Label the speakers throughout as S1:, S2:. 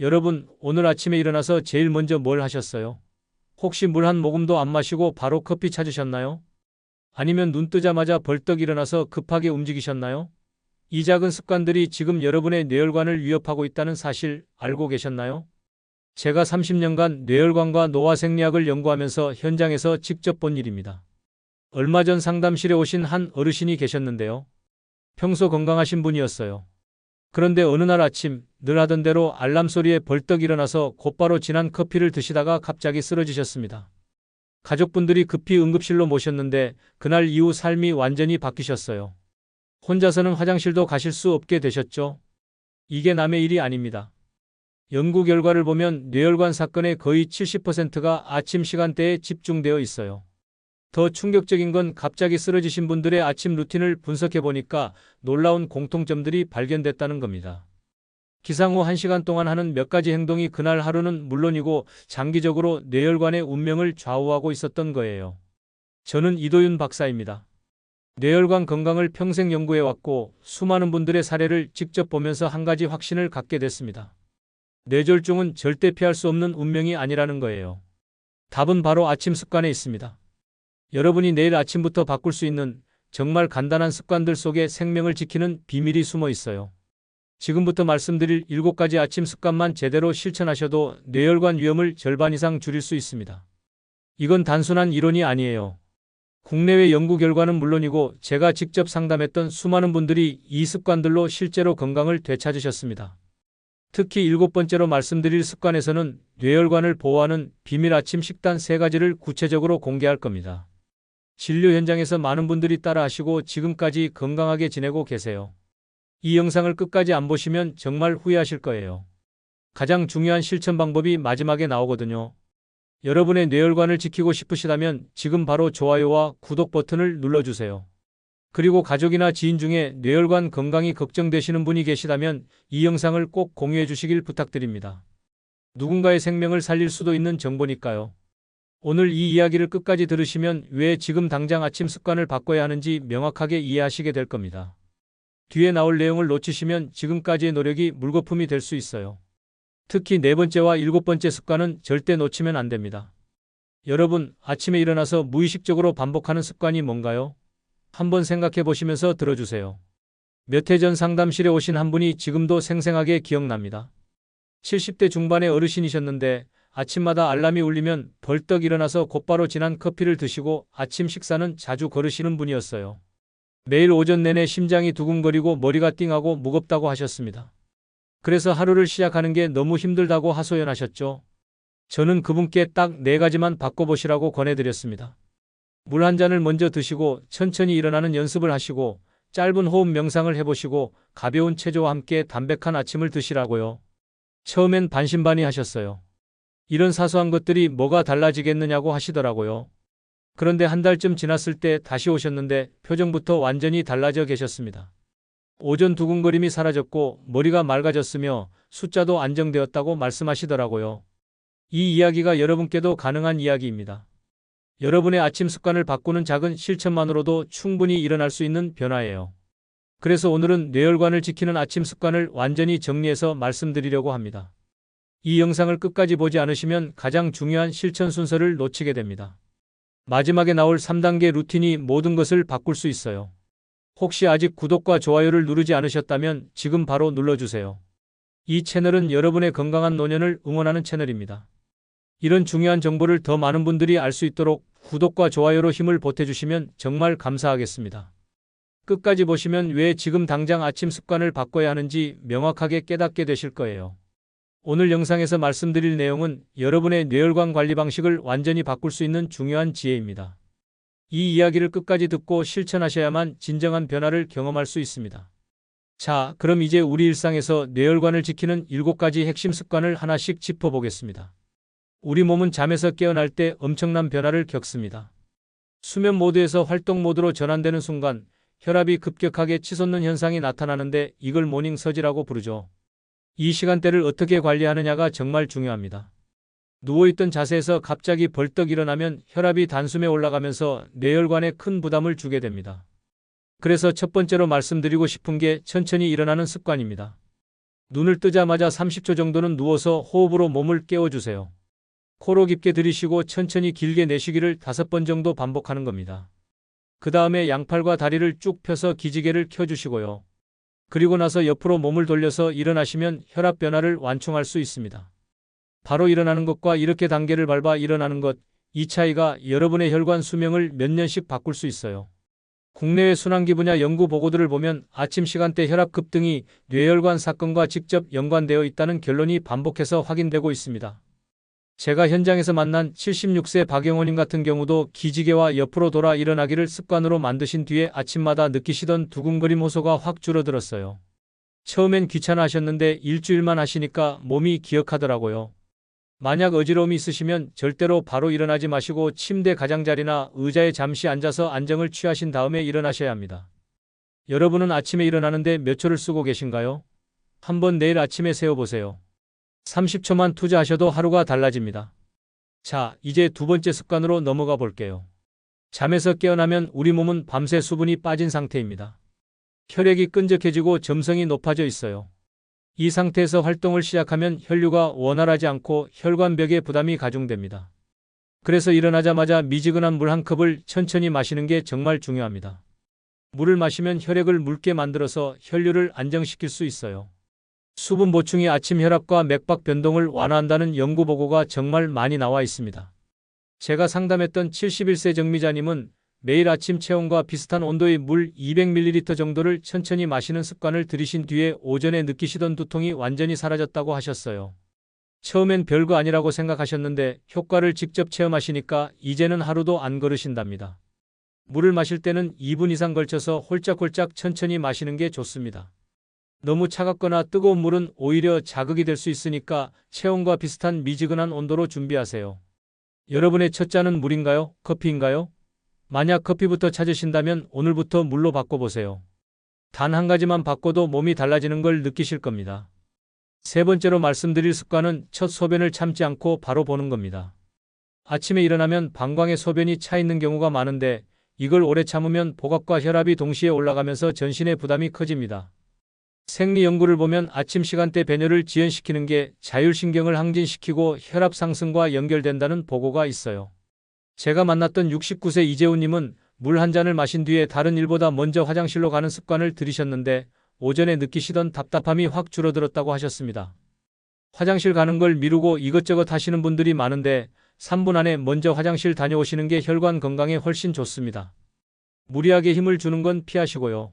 S1: 여러분, 오늘 아침에 일어나서 제일 먼저 뭘 하셨어요? 혹시 물 한 모금도 안 마시고 바로 커피 찾으셨나요? 아니면 눈 뜨자마자 벌떡 일어나서 급하게 움직이셨나요? 이 작은 습관들이 지금 여러분의 뇌혈관을 위협하고 있다는 사실 알고 계셨나요? 제가 30년간 뇌혈관과 노화 생리학을 연구하면서 현장에서 직접 본 일입니다. 얼마 전 상담실에 오신 한 어르신이 계셨는데요. 평소 건강하신 분이었어요. 그런데 어느 날 아침 늘 하던 대로 알람 소리에 벌떡 일어나서 곧바로 진한 커피를 드시다가 갑자기 쓰러지셨습니다. 가족분들이 급히 응급실로 모셨는데 그날 이후 삶이 완전히 바뀌셨어요. 혼자서는 화장실도 가실 수 없게 되셨죠. 이게 남의 일이 아닙니다. 연구 결과를 보면 뇌혈관 사건의 거의 70%가 아침 시간대에 집중되어 있어요. 더 충격적인 건 갑자기 쓰러지신 분들의 아침 루틴을 분석해 보니까 놀라운 공통점들이 발견됐다는 겁니다. 기상 후 1시간 동안 하는 몇 가지 행동이 그날 하루는 물론이고 장기적으로 뇌혈관의 운명을 좌우하고 있었던 거예요. 저는 이도윤 박사입니다. 뇌혈관 건강을 평생 연구해 왔고 수많은 분들의 사례를 직접 보면서 한 가지 확신을 갖게 됐습니다. 뇌졸중은 절대 피할 수 없는 운명이 아니라는 거예요. 답은 바로 아침 습관에 있습니다. 여러분이 내일 아침부터 바꿀 수 있는 정말 간단한 습관들 속에 생명을 지키는 비밀이 숨어 있어요. 지금부터 말씀드릴 7가지 아침 습관만 제대로 실천하셔도 뇌혈관 위험을 절반 이상 줄일 수 있습니다. 이건 단순한 이론이 아니에요. 국내외 연구 결과는 물론이고 제가 직접 상담했던 수많은 분들이 이 습관들로 실제로 건강을 되찾으셨습니다. 특히 일곱 번째로 말씀드릴 습관에서는 뇌혈관을 보호하는 비밀 아침 식단 세 가지를 구체적으로 공개할 겁니다. 진료 현장에서 많은 분들이 따라 하시고 지금까지 건강하게 지내고 계세요. 이 영상을 끝까지 안 보시면 정말 후회하실 거예요. 가장 중요한 실천 방법이 마지막에 나오거든요. 여러분의 뇌혈관을 지키고 싶으시다면 지금 바로 좋아요와 구독 버튼을 눌러주세요. 그리고 가족이나 지인 중에 뇌혈관 건강이 걱정되시는 분이 계시다면 이 영상을 꼭 공유해 주시길 부탁드립니다. 누군가의 생명을 살릴 수도 있는 정보니까요. 오늘 이 이야기를 끝까지 들으시면 왜 지금 당장 아침 습관을 바꿔야 하는지 명확하게 이해하시게 될 겁니다. 뒤에 나올 내용을 놓치시면 지금까지의 노력이 물거품이 될 수 있어요. 특히 네 번째와 일곱 번째 습관은 절대 놓치면 안 됩니다. 여러분, 아침에 일어나서 무의식적으로 반복하는 습관이 뭔가요? 한번 생각해 보시면서 들어주세요. 몇 해 전 상담실에 오신 한 분이 지금도 생생하게 기억납니다. 70대 중반의 어르신이셨는데 아침마다 알람이 울리면 벌떡 일어나서 곧바로 진한 커피를 드시고 아침 식사는 자주 거르시는 분이었어요. 매일 오전 내내 심장이 두근거리고 머리가 띵하고 무겁다고 하셨습니다. 그래서 하루를 시작하는 게 너무 힘들다고 하소연하셨죠. 저는 그분께 딱 네 가지만 바꿔보시라고 권해드렸습니다. 물 한 잔을 먼저 드시고 천천히 일어나는 연습을 하시고 짧은 호흡 명상을 해보시고 가벼운 체조와 함께 담백한 아침을 드시라고요. 처음엔 반신반의 하셨어요. 이런 사소한 것들이 뭐가 달라지겠느냐고 하시더라고요. 그런데 한 달쯤 지났을 때 다시 오셨는데 표정부터 완전히 달라져 계셨습니다. 오전 두근거림이 사라졌고 머리가 맑아졌으며 숫자도 안정되었다고 말씀하시더라고요. 이 이야기가 여러분께도 가능한 이야기입니다. 여러분의 아침 습관을 바꾸는 작은 실천만으로도 충분히 일어날 수 있는 변화예요. 그래서 오늘은 뇌혈관을 지키는 아침 습관을 완전히 정리해서 말씀드리려고 합니다. 이 영상을 끝까지 보지 않으시면 가장 중요한 실천 순서를 놓치게 됩니다. 마지막에 나올 3단계 루틴이 모든 것을 바꿀 수 있어요. 혹시 아직 구독과 좋아요를 누르지 않으셨다면 지금 바로 눌러주세요. 이 채널은 여러분의 건강한 노년을 응원하는 채널입니다. 이런 중요한 정보를 더 많은 분들이 알 수 있도록 구독과 좋아요로 힘을 보태주시면 정말 감사하겠습니다. 끝까지 보시면 왜 지금 당장 아침 습관을 바꿔야 하는지 명확하게 깨닫게 되실 거예요. 오늘 영상에서 말씀드릴 내용은 여러분의 뇌혈관 관리 방식을 완전히 바꿀 수 있는 중요한 지혜입니다. 이 이야기를 끝까지 듣고 실천하셔야만 진정한 변화를 경험할 수 있습니다. 자, 그럼 이제 우리 일상에서 뇌혈관을 지키는 7가지 핵심 습관을 하나씩 짚어보겠습니다. 우리 몸은 잠에서 깨어날 때 엄청난 변화를 겪습니다. 수면 모드에서 활동 모드로 전환되는 순간 혈압이 급격하게 치솟는 현상이 나타나는데 이걸 모닝 서지라고 부르죠. 이 시간대를 어떻게 관리하느냐가 정말 중요합니다. 누워있던 자세에서 갑자기 벌떡 일어나면 혈압이 단숨에 올라가면서 뇌혈관에 큰 부담을 주게 됩니다. 그래서 첫 번째로 말씀드리고 싶은 게 천천히 일어나는 습관입니다. 눈을 뜨자마자 30초 정도는 누워서 호흡으로 몸을 깨워주세요. 코로 깊게 들이쉬고 천천히 길게 내쉬기를 다섯 번 정도 반복하는 겁니다. 그 다음에 양팔과 다리를 쭉 펴서 기지개를 켜주시고요. 그리고 나서 옆으로 몸을 돌려서 일어나시면 혈압 변화를 완충할 수 있습니다. 바로 일어나는 것과 이렇게 단계를 밟아 일어나는 것, 이 차이가 여러분의 혈관 수명을 몇 년씩 바꿀 수 있어요. 국내외 순환기 분야 연구 보고들을 보면 아침 시간대 혈압 급등이 뇌혈관 사건과 직접 연관되어 있다는 결론이 반복해서 확인되고 있습니다. 제가 현장에서 만난 76세 박영호님 같은 경우도 기지개와 옆으로 돌아 일어나기를 습관으로 만드신 뒤에 아침마다 느끼시던 두근거림 호소가 확 줄어들었어요. 처음엔 귀찮아 하셨는데 일주일만 하시니까 몸이 기억하더라고요. 만약 어지러움이 있으시면 절대로 바로 일어나지 마시고 침대 가장자리나 의자에 잠시 앉아서 안정을 취하신 다음에 일어나셔야 합니다. 여러분은 아침에 일어나는데 몇 초를 쓰고 계신가요? 한번 내일 아침에 세어보세요. 30초만 투자하셔도 하루가 달라집니다. 자, 이제 두 번째 습관으로 넘어가 볼게요. 잠에서 깨어나면 우리 몸은 밤새 수분이 빠진 상태입니다. 혈액이 끈적해지고 점성이 높아져 있어요. 이 상태에서 활동을 시작하면 혈류가 원활하지 않고 혈관벽에 부담이 가중됩니다. 그래서 일어나자마자 미지근한 물 한 컵을 천천히 마시는 게 정말 중요합니다. 물을 마시면 혈액을 묽게 만들어서 혈류를 안정시킬 수 있어요. 수분 보충이 아침 혈압과 맥박 변동을 완화한다는 연구 보고가 정말 많이 나와 있습니다. 제가 상담했던 71세 정미자님은 매일 아침 체온과 비슷한 온도의 물 200ml 정도를 천천히 마시는 습관을 들이신 뒤에 오전에 느끼시던 두통이 완전히 사라졌다고 하셨어요. 처음엔 별거 아니라고 생각하셨는데 효과를 직접 체험하시니까 이제는 하루도 안 걸으신답니다. 물을 마실 때는 2분 이상 걸쳐서 홀짝홀짝 천천히 마시는 게 좋습니다. 너무 차갑거나 뜨거운 물은 오히려 자극이 될 수 있으니까 체온과 비슷한 미지근한 온도로 준비하세요. 여러분의 첫 잔은 물인가요? 커피인가요? 만약 커피부터 찾으신다면 오늘부터 물로 바꿔보세요. 단 한 가지만 바꿔도 몸이 달라지는 걸 느끼실 겁니다. 세 번째로 말씀드릴 습관은 첫 소변을 참지 않고 바로 보는 겁니다. 아침에 일어나면 방광에 소변이 차 있는 경우가 많은데 이걸 오래 참으면 복압과 혈압이 동시에 올라가면서 전신의 부담이 커집니다. 생리 연구를 보면 아침 시간대 배뇨를 지연시키는 게 자율신경을 항진시키고 혈압 상승과 연결된다는 보고가 있어요. 제가 만났던 69세 이재훈님은 물 한 잔을 마신 뒤에 다른 일보다 먼저 화장실로 가는 습관을 들이셨는데 오전에 느끼시던 답답함이 확 줄어들었다고 하셨습니다. 화장실 가는 걸 미루고 이것저것 하시는 분들이 많은데 3분 안에 먼저 화장실 다녀오시는 게 혈관 건강에 훨씬 좋습니다. 무리하게 힘을 주는 건 피하시고요.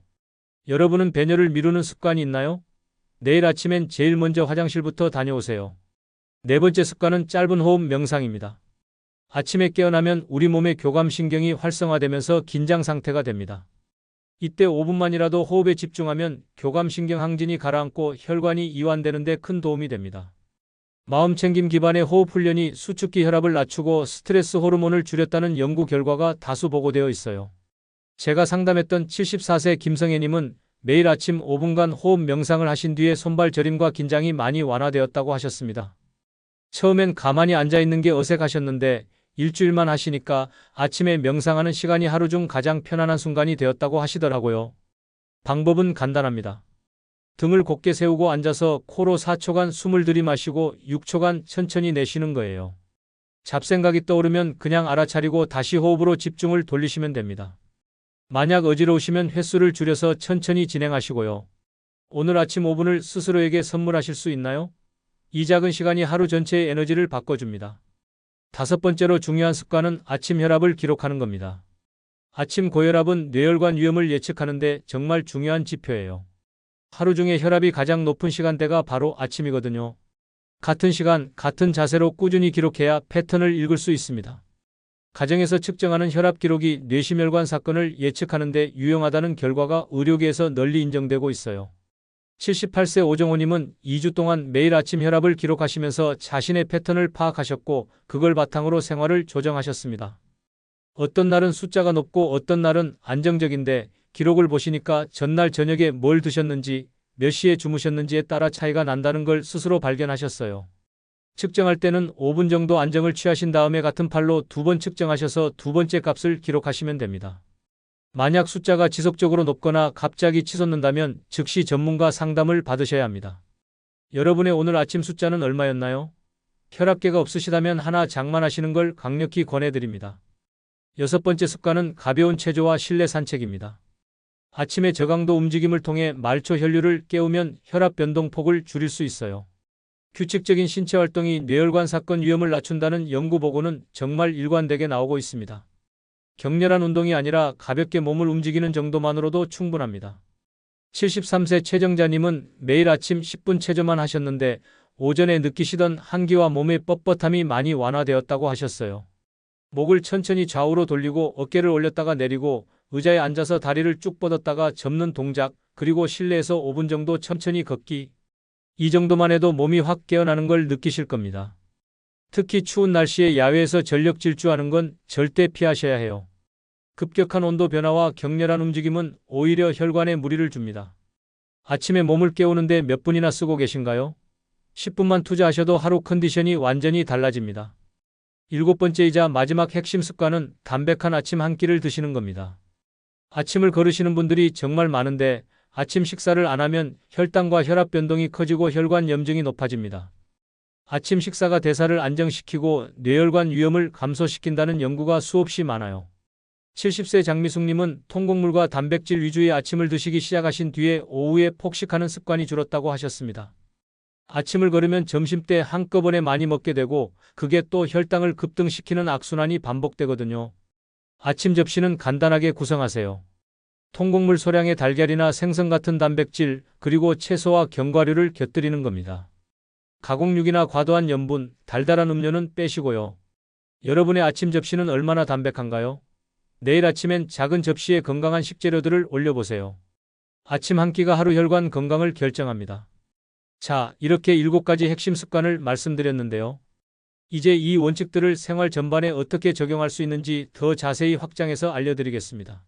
S1: 여러분은 배뇨를 미루는 습관이 있나요? 내일 아침엔 제일 먼저 화장실부터 다녀오세요. 네 번째 습관은 짧은 호흡 명상입니다. 아침에 깨어나면 우리 몸의 교감신경이 활성화되면서 긴장 상태가 됩니다. 이때 5분만이라도 호흡에 집중하면 교감신경 항진이 가라앉고 혈관이 이완되는데 큰 도움이 됩니다. 마음 챙김 기반의 호흡 훈련이 수축기 혈압을 낮추고 스트레스 호르몬을 줄였다는 연구 결과가 다수 보고되어 있어요. 제가 상담했던 74세 김성애님은 매일 아침 5분간 호흡 명상을 하신 뒤에 손발 저림과 긴장이 많이 완화되었다고 하셨습니다. 처음엔 가만히 앉아 있는 게 어색하셨는데 일주일만 하시니까 아침에 명상하는 시간이 하루 중 가장 편안한 순간이 되었다고 하시더라고요. 방법은 간단합니다. 등을 곧게 세우고 앉아서 코로 4초간 숨을 들이마시고 6초간 천천히 내쉬는 거예요. 잡생각이 떠오르면 그냥 알아차리고 다시 호흡으로 집중을 돌리시면 됩니다. 만약 어지러우시면 횟수를 줄여서 천천히 진행하시고요. 오늘 아침 5분을 스스로에게 선물하실 수 있나요? 이 작은 시간이 하루 전체의 에너지를 바꿔줍니다. 다섯 번째로 중요한 습관은 아침 혈압을 기록하는 겁니다. 아침 고혈압은 뇌혈관 위험을 예측하는데 정말 중요한 지표예요. 하루 중에 혈압이 가장 높은 시간대가 바로 아침이거든요. 같은 시간, 같은 자세로 꾸준히 기록해야 패턴을 읽을 수 있습니다. 가정에서 측정하는 혈압 기록이 뇌심혈관 사건을 예측하는 데 유용하다는 결과가 의료계에서 널리 인정되고 있어요. 78세 오정호님은 2주 동안 매일 아침 혈압을 기록하시면서 자신의 패턴을 파악하셨고 그걸 바탕으로 생활을 조정하셨습니다. 어떤 날은 숫자가 높고 어떤 날은 안정적인데 기록을 보시니까 전날 저녁에 뭘 드셨는지 몇 시에 주무셨는지에 따라 차이가 난다는 걸 스스로 발견하셨어요. 측정할 때는 5분 정도 안정을 취하신 다음에 같은 팔로 두 번 측정하셔서 두 번째 값을 기록하시면 됩니다. 만약 숫자가 지속적으로 높거나 갑자기 치솟는다면 즉시 전문가 상담을 받으셔야 합니다. 여러분의 오늘 아침 숫자는 얼마였나요? 혈압계가 없으시다면 하나 장만하시는 걸 강력히 권해드립니다. 여섯 번째 습관은 가벼운 체조와 실내 산책입니다. 아침에 저강도 움직임을 통해 말초 혈류를 깨우면 혈압 변동폭을 줄일 수 있어요. 규칙적인 신체 활동이 뇌혈관 사건 위험을 낮춘다는 연구 보고는 정말 일관되게 나오고 있습니다. 격렬한 운동이 아니라 가볍게 몸을 움직이는 정도만으로도 충분합니다. 73세 최정자님은 매일 아침 10분 체조만 하셨는데 오전에 느끼시던 한기와 몸의 뻣뻣함이 많이 완화되었다고 하셨어요. 목을 천천히 좌우로 돌리고 어깨를 올렸다가 내리고 의자에 앉아서 다리를 쭉 뻗었다가 접는 동작, 그리고 실내에서 5분 정도 천천히 걷기. 이 정도만 해도 몸이 확 깨어나는 걸 느끼실 겁니다. 특히 추운 날씨에 야외에서 전력 질주하는 건 절대 피하셔야 해요. 급격한 온도 변화와 격렬한 움직임은 오히려 혈관에 무리를 줍니다. 아침에 몸을 깨우는데 몇 분이나 쓰고 계신가요? 10분만 투자하셔도 하루 컨디션이 완전히 달라집니다. 일곱 번째이자 마지막 핵심 습관은 담백한 아침 한 끼를 드시는 겁니다. 아침을 거르시는 분들이 정말 많은데 아침 식사를 안 하면 혈당과 혈압 변동이 커지고 혈관 염증이 높아집니다. 아침 식사가 대사를 안정시키고 뇌혈관 위험을 감소시킨다는 연구가 수없이 많아요. 70세 장미숙님은 통곡물과 단백질 위주의 아침을 드시기 시작하신 뒤에 오후에 폭식하는 습관이 줄었다고 하셨습니다. 아침을 걸으면 점심 때 한꺼번에 많이 먹게 되고 그게 또 혈당을 급등시키는 악순환이 반복되거든요. 아침 접시는 간단하게 구성하세요. 통곡물 소량의 달걀이나 생선 같은 단백질, 그리고 채소와 견과류를 곁들이는 겁니다. 가공육이나 과도한 염분, 달달한 음료는 빼시고요. 여러분의 아침 접시는 얼마나 담백한가요? 내일 아침엔 작은 접시에 건강한 식재료들을 올려보세요. 아침 한 끼가 하루 혈관 건강을 결정합니다. 자, 이렇게 일곱 가지 핵심 습관을 말씀드렸는데요. 이제 이 원칙들을 생활 전반에 어떻게 적용할 수 있는지 더 자세히 확장해서 알려드리겠습니다.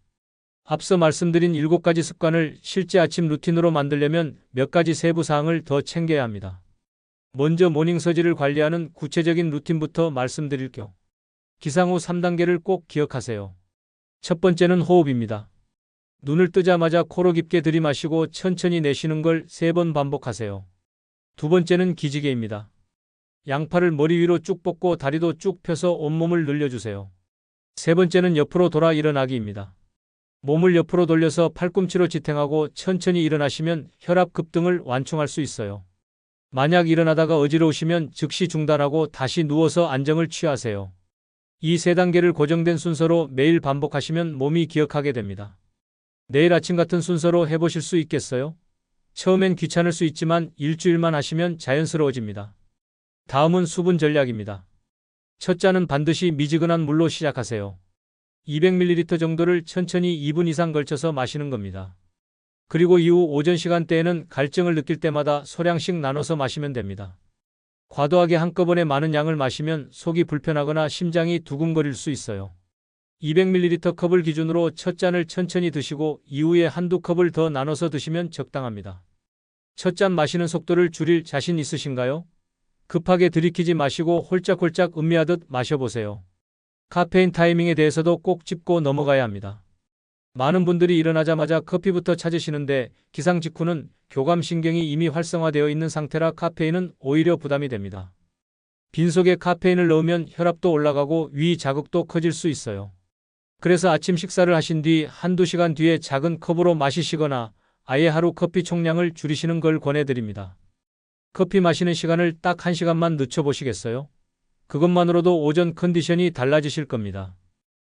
S1: 앞서 말씀드린 일곱 가지 습관을 실제 아침 루틴으로 만들려면 몇 가지 세부 사항을 더 챙겨야 합니다. 먼저 모닝 서지를 관리하는 구체적인 루틴부터 말씀드릴게요. 기상 후 3단계를 꼭 기억하세요. 첫 번째는 호흡입니다. 눈을 뜨자마자 코로 깊게 들이마시고 천천히 내쉬는 걸 세 번 반복하세요. 두 번째는 기지개입니다. 양팔을 머리 위로 쭉 뻗고 다리도 쭉 펴서 온몸을 늘려주세요. 세 번째는 옆으로 돌아 일어나기입니다. 몸을 옆으로 돌려서 팔꿈치로 지탱하고 천천히 일어나시면 혈압 급등을 완충할 수 있어요. 만약 일어나다가 어지러우시면 즉시 중단하고 다시 누워서 안정을 취하세요. 이 세 단계를 고정된 순서로 매일 반복하시면 몸이 기억하게 됩니다. 내일 아침 같은 순서로 해보실 수 있겠어요? 처음엔 귀찮을 수 있지만 일주일만 하시면 자연스러워집니다. 다음은 수분 전략입니다. 첫 잔은 반드시 미지근한 물로 시작하세요. 200ml 정도를 천천히 2분 이상 걸쳐서 마시는 겁니다. 그리고 이후 오전 시간대에는 갈증을 느낄 때마다 소량씩 나눠서 마시면 됩니다. 과도하게 한꺼번에 많은 양을 마시면 속이 불편하거나 심장이 두근거릴 수 있어요. 200ml 컵을 기준으로 첫 잔을 천천히 드시고 이후에 한두 컵을 더 나눠서 드시면 적당합니다. 첫 잔 마시는 속도를 줄일 자신 있으신가요? 급하게 들이키지 마시고 홀짝홀짝 음미하듯 마셔보세요. 카페인 타이밍에 대해서도 꼭 짚고 넘어가야 합니다. 많은 분들이 일어나자마자 커피부터 찾으시는데 기상 직후는 교감신경이 이미 활성화되어 있는 상태라 카페인은 오히려 부담이 됩니다. 빈속에 카페인을 넣으면 혈압도 올라가고 위 자극도 커질 수 있어요. 그래서 아침 식사를 하신 뒤 한두 시간 뒤에 작은 컵으로 마시시거나 아예 하루 커피 총량을 줄이시는 걸 권해드립니다. 커피 마시는 시간을 딱 1시간만 늦춰보시겠어요? 그것만으로도 오전 컨디션이 달라지실 겁니다.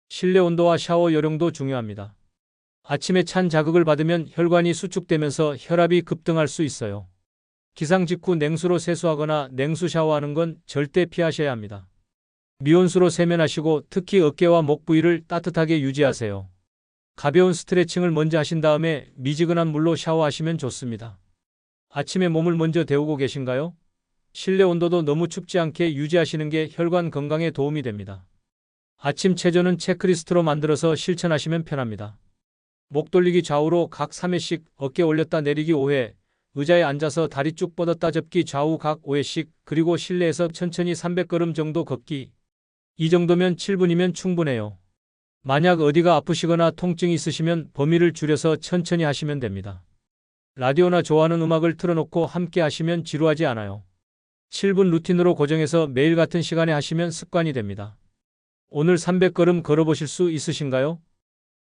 S1: 실내 온도와 샤워 요령도 중요합니다. 아침에 찬 자극을 받으면 혈관이 수축되면서 혈압이 급등할 수 있어요. 기상 직후 냉수로 세수하거나 냉수 샤워하는 건 절대 피하셔야 합니다. 미온수로 세면하시고 특히 어깨와 목 부위를 따뜻하게 유지하세요. 가벼운 스트레칭을 먼저 하신 다음에 미지근한 물로 샤워하시면 좋습니다. 아침에 몸을 먼저 데우고 계신가요? 실내 온도도 너무 춥지 않게 유지하시는 게 혈관 건강에 도움이 됩니다. 아침 체조는 체크리스트로 만들어서 실천하시면 편합니다. 목 돌리기 좌우로 각 3회씩 어깨 올렸다 내리기 5회, 의자에 앉아서 다리 쭉 뻗었다 접기 좌우 각 5회씩, 그리고 실내에서 천천히 300걸음 정도 걷기. 이 정도면 7분이면 충분해요. 만약 어디가 아프시거나 통증이 있으시면 범위를 줄여서 천천히 하시면 됩니다. 라디오나 좋아하는 음악을 틀어놓고 함께 하시면 지루하지 않아요. 7분 루틴으로 고정해서 매일 같은 시간에 하시면 습관이 됩니다. 오늘 300걸음 걸어보실 수 있으신가요?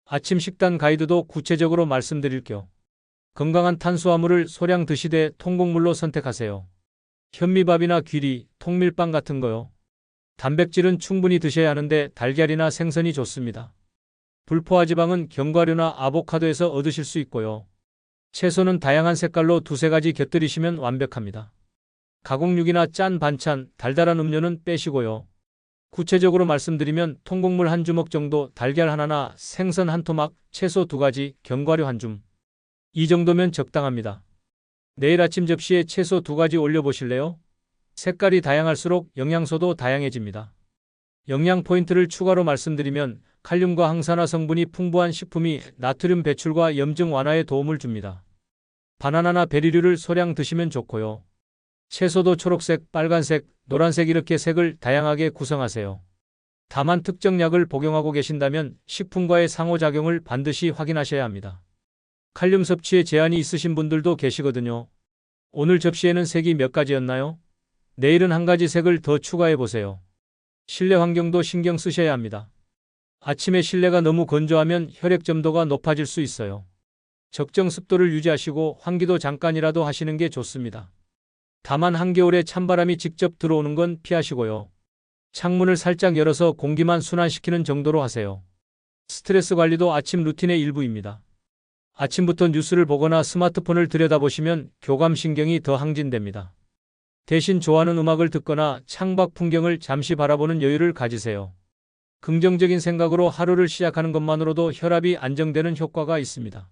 S1: 아침 식단 가이드도 구체적으로 말씀드릴게요. 건강한 탄수화물을 소량 드시되 통곡물로 선택하세요. 현미밥이나 귀리, 통밀빵 같은 거요. 단백질은 충분히 드셔야 하는데 달걀이나 생선이 좋습니다. 불포화 지방은 견과류나 아보카도에서 얻으실 수 있고요. 채소는 다양한 색깔로 두세 가지 곁들이시면 완벽합니다. 가공육이나 짠 반찬, 달달한 음료는 빼시고요. 구체적으로 말씀드리면 통곡물 한 주먹 정도, 달걀 하나나 생선 한 토막, 채소 두 가지, 견과류 한 줌. 이 정도면 적당합니다. 내일 아침 접시에 채소 두 가지 올려보실래요? 색깔이 다양할수록 영양소도 다양해집니다. 영양 포인트를 추가로 말씀드리면 칼륨과 항산화 성분이 풍부한 식품이 나트륨 배출과 염증 완화에 도움을 줍니다. 바나나나 베리류를 소량 드시면 좋고요. 채소도 초록색, 빨간색, 노란색 이렇게 색을 다양하게 구성하세요. 다만 특정 약을 복용하고 계신다면 식품과의 상호작용을 반드시 확인하셔야 합니다. 칼륨 섭취에 제한이 있으신 분들도 계시거든요. 오늘 접시에는 색이 몇 가지였나요? 내일은 한 가지 색을 더 추가해 보세요. 실내 환경도 신경 쓰셔야 합니다. 아침에 실내가 너무 건조하면 혈액 점도가 높아질 수 있어요. 적정 습도를 유지하시고 환기도 잠깐이라도 하시는 게 좋습니다. 다만 한겨울에 찬바람이 직접 들어오는 건 피하시고요. 창문을 살짝 열어서 공기만 순환시키는 정도로 하세요. 스트레스 관리도 아침 루틴의 일부입니다. 아침부터 뉴스를 보거나 스마트폰을 들여다보시면 교감신경이 더 항진됩니다. 대신 좋아하는 음악을 듣거나 창밖 풍경을 잠시 바라보는 여유를 가지세요. 긍정적인 생각으로 하루를 시작하는 것만으로도 혈압이 안정되는 효과가 있습니다.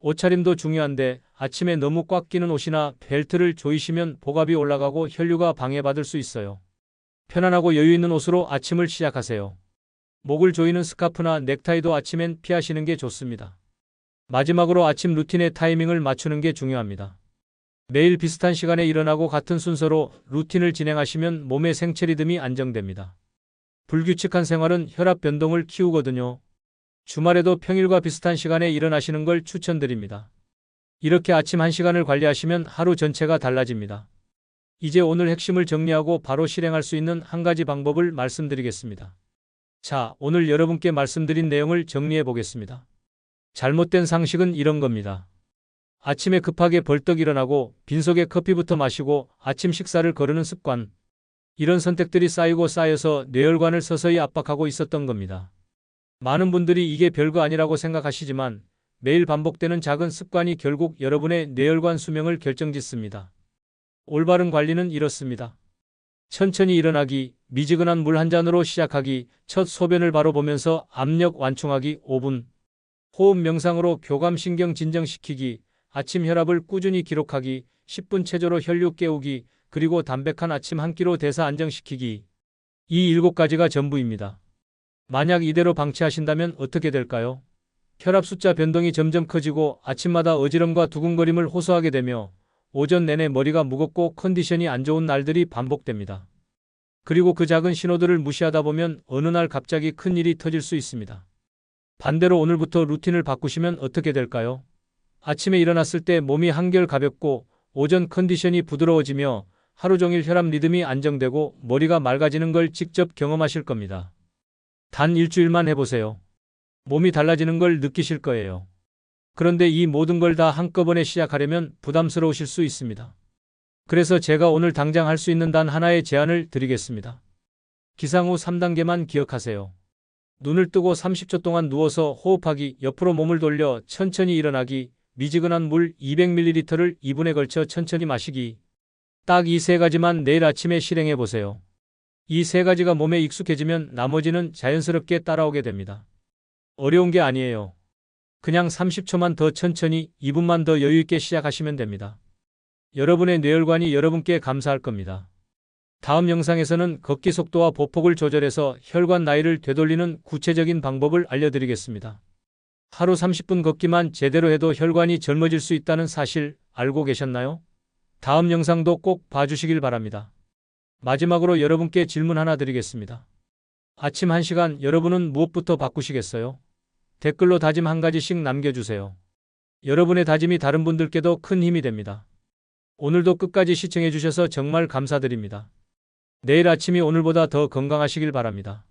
S1: 옷차림도 중요한데 아침에 너무 꽉 끼는 옷이나 벨트를 조이시면 복압이 올라가고 혈류가 방해받을 수 있어요. 편안하고 여유 있는 옷으로 아침을 시작하세요. 목을 조이는 스카프나 넥타이도 아침엔 피하시는 게 좋습니다. 마지막으로 아침 루틴의 타이밍을 맞추는 게 중요합니다. 매일 비슷한 시간에 일어나고 같은 순서로 루틴을 진행하시면 몸의 생체 리듬이 안정됩니다. 불규칙한 생활은 혈압 변동을 키우거든요. 주말에도 평일과 비슷한 시간에 일어나시는 걸 추천드립니다. 이렇게 아침 1시간을 관리하시면 하루 전체가 달라집니다. 이제 오늘 핵심을 정리하고 바로 실행할 수 있는 한 가지 방법을 말씀드리겠습니다. 자, 오늘 여러분께 말씀드린 내용을 정리해 보겠습니다. 잘못된 상식은 이런 겁니다. 아침에 급하게 벌떡 일어나고 빈속에 커피부터 마시고 아침 식사를 거르는 습관. 이런 선택들이 쌓이고 쌓여서 뇌혈관을 서서히 압박하고 있었던 겁니다. 많은 분들이 이게 별거 아니라고 생각하시지만 매일 반복되는 작은 습관이 결국 여러분의 뇌혈관 수명을 결정짓습니다. 올바른 관리는 이렇습니다. 천천히 일어나기, 미지근한 물 한 잔으로 시작하기, 첫 소변을 바로 보면서 압력 완충하기 5분, 호흡 명상으로 교감신경 진정시키기, 아침 혈압을 꾸준히 기록하기, 10분 체조로 혈류 깨우기, 그리고 담백한 아침 한 끼로 대사 안정시키기. 이 일곱 가지가 전부입니다. 만약 이대로 방치하신다면 어떻게 될까요? 혈압 숫자 변동이 점점 커지고 아침마다 어지럼과 두근거림을 호소하게 되며 오전 내내 머리가 무겁고 컨디션이 안 좋은 날들이 반복됩니다. 그리고 그 작은 신호들을 무시하다 보면 어느 날 갑자기 큰 일이 터질 수 있습니다. 반대로 오늘부터 루틴을 바꾸시면 어떻게 될까요? 아침에 일어났을 때 몸이 한결 가볍고 오전 컨디션이 부드러워지며 하루 종일 혈압 리듬이 안정되고 머리가 맑아지는 걸 직접 경험하실 겁니다. 단 일주일만 해보세요. 몸이 달라지는 걸 느끼실 거예요. 그런데 이 모든 걸 다 한꺼번에 시작하려면 부담스러우실 수 있습니다. 그래서 제가 오늘 당장 할 수 있는 단 하나의 제안을 드리겠습니다. 기상 후 3단계만 기억하세요. 눈을 뜨고 30초 동안 누워서 호흡하기, 옆으로 몸을 돌려 천천히 일어나기, 미지근한 물 200ml를 2분에 걸쳐 천천히 마시기. 딱 이 세 가지만 내일 아침에 실행해 보세요. 이 세 가지가 몸에 익숙해지면 나머지는 자연스럽게 따라오게 됩니다. 어려운 게 아니에요. 그냥 30초만 더 천천히 2분만 더 여유있게 시작하시면 됩니다. 여러분의 뇌혈관이 여러분께 감사할 겁니다. 다음 영상에서는 걷기 속도와 보폭을 조절해서 혈관 나이를 되돌리는 구체적인 방법을 알려드리겠습니다. 하루 30분 걷기만 제대로 해도 혈관이 젊어질 수 있다는 사실 알고 계셨나요? 다음 영상도 꼭 봐주시길 바랍니다. 마지막으로 여러분께 질문 하나 드리겠습니다. 아침 1시간 여러분은 무엇부터 바꾸시겠어요? 댓글로 다짐 한 가지씩 남겨주세요. 여러분의 다짐이 다른 분들께도 큰 힘이 됩니다. 오늘도 끝까지 시청해 주셔서 정말 감사드립니다. 내일 아침이 오늘보다 더 건강하시길 바랍니다.